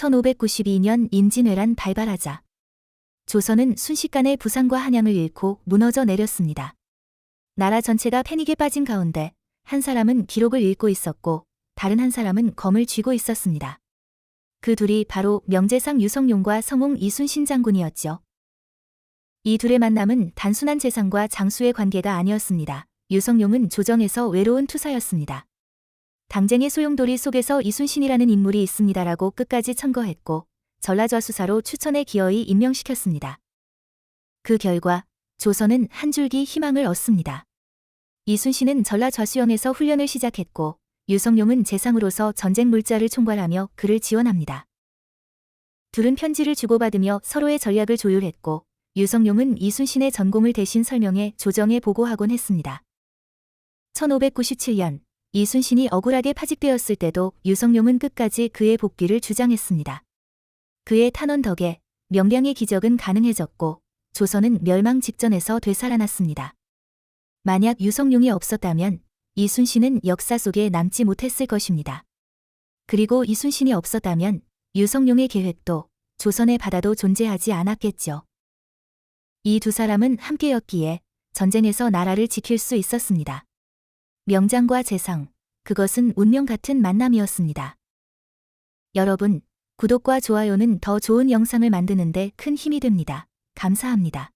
1592년 임진왜란 발발하자 조선은 순식간에 부산과 한양을 잃고 무너져 내렸습니다. 나라 전체가 패닉에 빠진 가운데 한 사람은 기록을 읽고 있었고 다른 한 사람은 검을 쥐고 있었습니다. 그 둘이 바로 명재상 유성룡과 성웅 이순신 장군이었죠. 이 둘의 만남은 단순한 재상과 장수의 관계가 아니었습니다. 유성룡은 조정에서 외로운 투사였습니다. 당쟁의 소용돌이 속에서 이순신이라는 인물이 있습니다라고 끝까지 청거했고 전라좌수사로 추천에 기어이 임명시켰습니다. 그 결과 조선은 한 줄기 희망을 얻습니다. 이순신은 전라좌수영에서 훈련을 시작했고 유성룡은 재상으로서 전쟁 물자를 총괄하며 그를 지원합니다. 둘은 편지를 주고받으며 서로의 전략을 조율했고 유성룡은 이순신의 전공을 대신 설명해 조정에 보고하곤 했습니다. 1597년 이순신이 억울하게 파직되었을 때도 유성룡은 끝까지 그의 복귀를 주장했습니다. 그의 탄원 덕에 명량의 기적은 가능해졌고 조선은 멸망 직전에서 되살아났습니다. 만약 유성룡이 없었다면 이순신은 역사 속에 남지 못했을 것입니다. 그리고 이순신이 없었다면 유성룡의 계획도 조선의 바다도 존재하지 않았겠죠. 이 두 사람은 함께였기에 전쟁에서 나라를 지킬 수 있었습니다. 명장과 재상, 그것은 운명 같은 만남이었습니다. 여러분, 구독과 좋아요는 더 좋은 영상을 만드는데 큰 힘이 됩니다. 감사합니다.